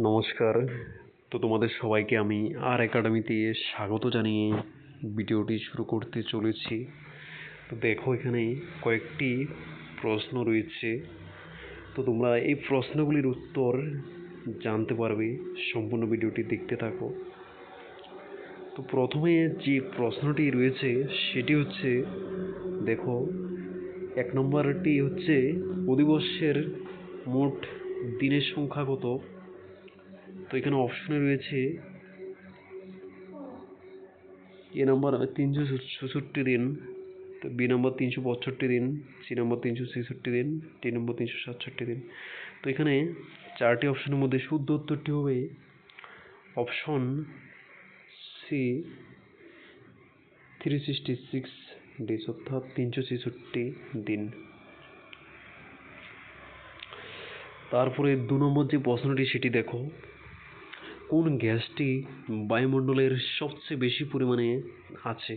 নমস্কার। তো তোমাদের সবাইকে আমি আর একাডেমিতে স্বাগত জানিয়ে ভিডিওটি শুরু করতে চলেছি। তো দেখো এখানে কয়েকটি প্রশ্ন রয়েছে। তো তোমরা এই প্রশ্নগুলির উত্তর জানতে পারবে, সম্পূর্ণ ভিডিওটি দেখতে থাকো। তো প্রথমে যে প্রশ্নটি রয়েছে, সেটি হচ্ছে, দেখো, এক নম্বরটি হচ্ছে, অধিবর্ষের মোট দিনের সংখ্যা কত? তো এখানে অপশনে রয়েছে এ নাম্বার তিনশো চৌষট্টি দিন, তো বি নম্বর তিনশো পঁয়ষট্টি দিন, সি নম্বর তিনশো ছেষট্টি দিন, ডি নম্বর তিনশো সাতষট্টি দিন। তো এখানে চারটি অপশনের মধ্যে শুদ্ধ উত্তরটি হবে option C, three sixty six days অর্থাৎ তিনশো ছেষট্টি দিন। তারপরে দু নম্বর যে প্রশ্নটি, সেটি দেখো। কোন গ্যাসটি বায়ুমণ্ডলের সবচেয়ে বেশি পরিমাণে আছে?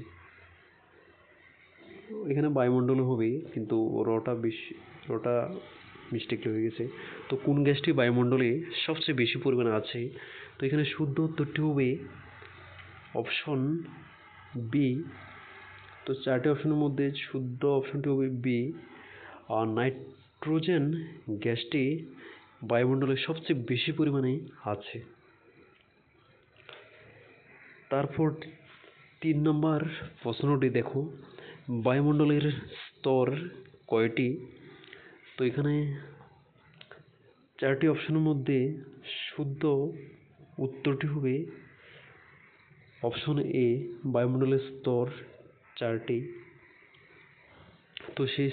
এখানে বায়ুমণ্ডলে হবে, কিন্তু রটা বেশি, রটা মিস্টেক হয়ে গেছে। তো কোন গ্যাসটি বায়ুমণ্ডলে সবচেয়ে বেশি পরিমাণে আছে? তো এখানে শুদ্ধ উত্তরটি হবে অপশন বি তো চারটি অপশনের মধ্যে শুদ্ধ অপশনটি হবে বি আর নাইট্রোজেন গ্যাসটি বায়ুমণ্ডলে সবচেয়ে বেশি পরিমাণে আছে। তারপর তিন নম্বর প্রশ্নটি দেখো। বায়ুমণ্ডলের স্তর কয়টি? তো এখানে চারটি অপশনের মধ্যে শুদ্ধ উত্তরটি হবে অপশন এ বায়ুমণ্ডলের স্তর চারটি। তো সেই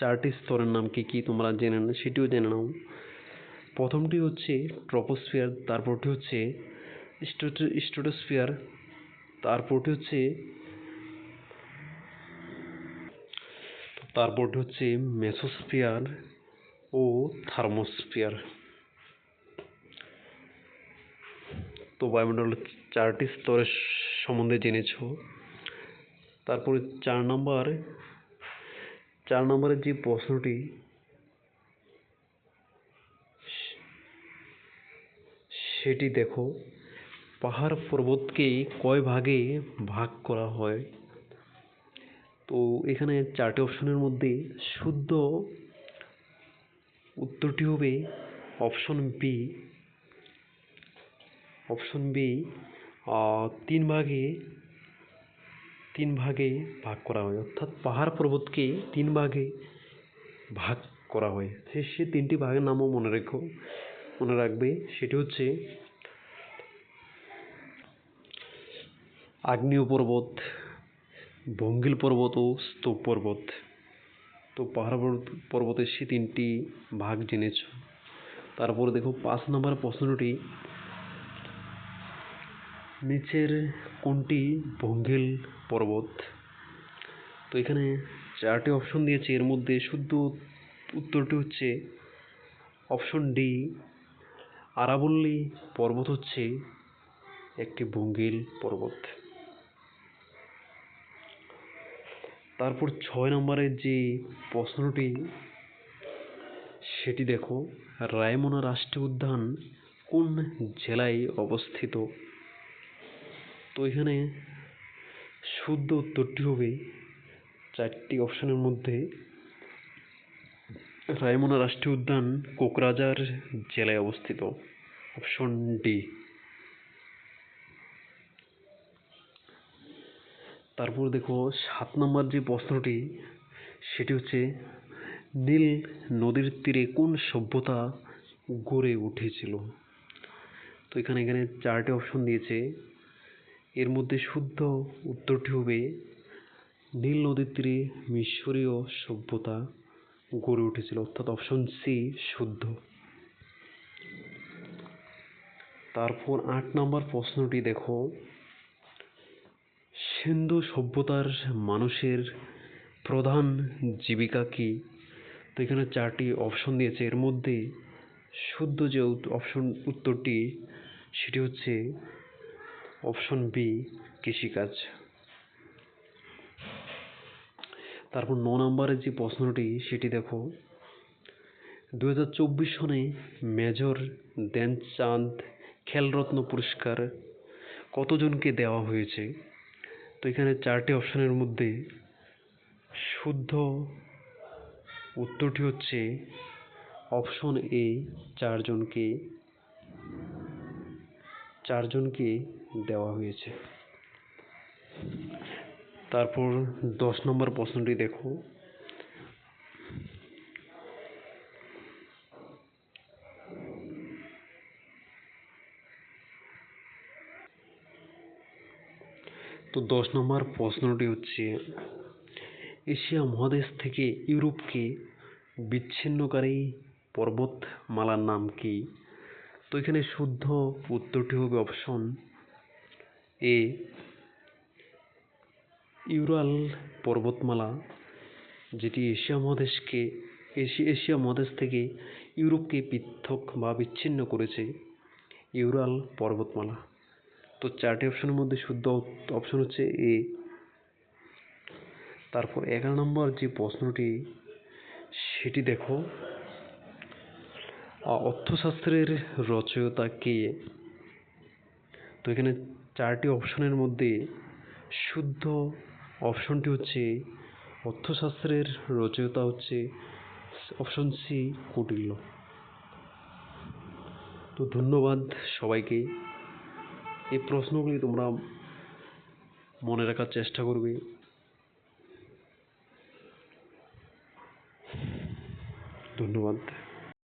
চারটি স্তরের নাম কি কি তোমরা জেনে না সেটিও জেনে নাও। প্রথমটি হচ্ছে ট্রপোস্ফিয়ার তারপরটি হচ্ছে স্ট্রেটোস্ফিয়ার, তারপরটি হচ্ছে তারপরটি হচ্ছে মেসোস্ফিয়ার ও থার্মোস্ফিয়ার। তো বায়ুমণ্ডলের চারটি স্তরের সম্বন্ধে জেনেছ। তারপরে চার নম্বর, চার নম্বরের যে প্রশ্নটি সেটি দেখো। পাহাড় পর্বতকে কয় ভাগে ভাগ করা হয়? তো এখানে চারটি অপশনের মধ্যে শুদ্ধ উত্তরটি হবে অপশন বি। অপশন বি তিন ভাগে তিন ভাগে ভাগ করা হয়। অর্থাৎ পাহাড় পর্বতকে তিন ভাগে ভাগ করা হয়। সে তিনটি ভাগের নামও মনে রেখো, মনে রাখবে। সেটি হচ্ছে আগ্নেয় পর্বত ভঙ্গিল পর্বত ও স্তূপ পর্বত। তো পাহাড় পর্বতের সে তিনটি ভাগ জেনেছ। তারপর দেখো পাঁচ নম্বর প্রশ্নটি, নিচের কোনটি ভঙ্গিল পর্বত? তো এখানে চারটি অপশন দিয়েছে, এর মধ্যে শুদ্ধ উত্তরটি হচ্ছে অপশন ডি, আরাবল্লী পর্বত হচ্ছে একটি ভঙ্গিল পর্বত। তারপর ছয় নম্বরের যে প্রশ্নটি, সেটি দেখো। রায়মোনা রাষ্ট্রীয় উদ্যান কোন জেলায় অবস্থিত? তো এখানে শুদ্ধ উত্তরটি হবে চারটি অপশনের মধ্যে। রায়মোনা রাষ্ট্রীয় উদ্যান কোকরাঝার জেলায় অবস্থিত। Option D. তারপর দেখো সাত নম্বর যে প্রশ্নটি, সেটি হচ্ছে, নীল নদীর তীরে কোন সভ্যতা গড়ে উঠেছিল? তো এখানে এখানে চারটে অপশন দিয়েছে। এর মধ্যে শুদ্ধ উত্তরটি হবে, নীল নদীর তীরে মিশরীয় সভ্যতা গড়ে উঠেছিল। অর্থাৎ অপশন সি শুদ্ধ। তারপর আট নম্বর প্রশ্নটি দেখো সিন্ধু সভ্যতার মানুষের প্রধান জীবিকা কি? তো এখানে চারটি অপশন দিয়েছে। এর মধ্যে শুদ্ধ যে অপশন উত্তরটি, সেটি হচ্ছে অপশন বি কৃষিকাজ। তারপর ন নম্বরের যে প্রশ্নটি, সেটি দেখো। দু হাজার চব্বিশ সনে মেজর ধ্যানচাঁদ খেলরত্ন পুরস্কার কতজনকে দেওয়া হয়েছে? তো এখানে চারটি অপশানের মধ্যে শুদ্ধ উত্তরটি হচ্ছে অপশন এ চারজনকে চারজনকে দেওয়া হয়েছে। তারপর দশ নম্বর প্রশ্নটি দেখো। তো দশ নম্বর প্রশ্নটি হচ্ছে, এশিয়া মহাদেশ থেকে ইউরোপকে বিচ্ছিন্নকারী পর্বতমালার নাম কি? তো এখানে শুদ্ধ উত্তরটি হবে অপশন এ ইউরাল পর্বতমালা, যেটি এশিয়া মহাদেশকে, এশি- এশিয়া মহাদেশ থেকে ইউরোপকে পৃথক বা বিচ্ছিন্ন করেছে ইউরাল পর্বতমালা। তো চারটি অপশনের মধ্যে শুদ্ধ অপশন হচ্ছে এ তারপর এগারো নম্বর যে প্রশ্নটি, সেটি দেখো। অর্থশাস্ত্রের রচয়িতা কে? তো এখানে চারটি অপশনের মধ্যে শুদ্ধ অপশনটি হচ্ছে, অর্থশাস্ত্রের রচয়িতা হচ্ছে অপশন সি কুটিল্য। তো ধন্যবাদ সবাইকে। এই প্রশ্নগুলি তোমরা মনে রাখার চেষ্টা করবে। ধন্যবাদ।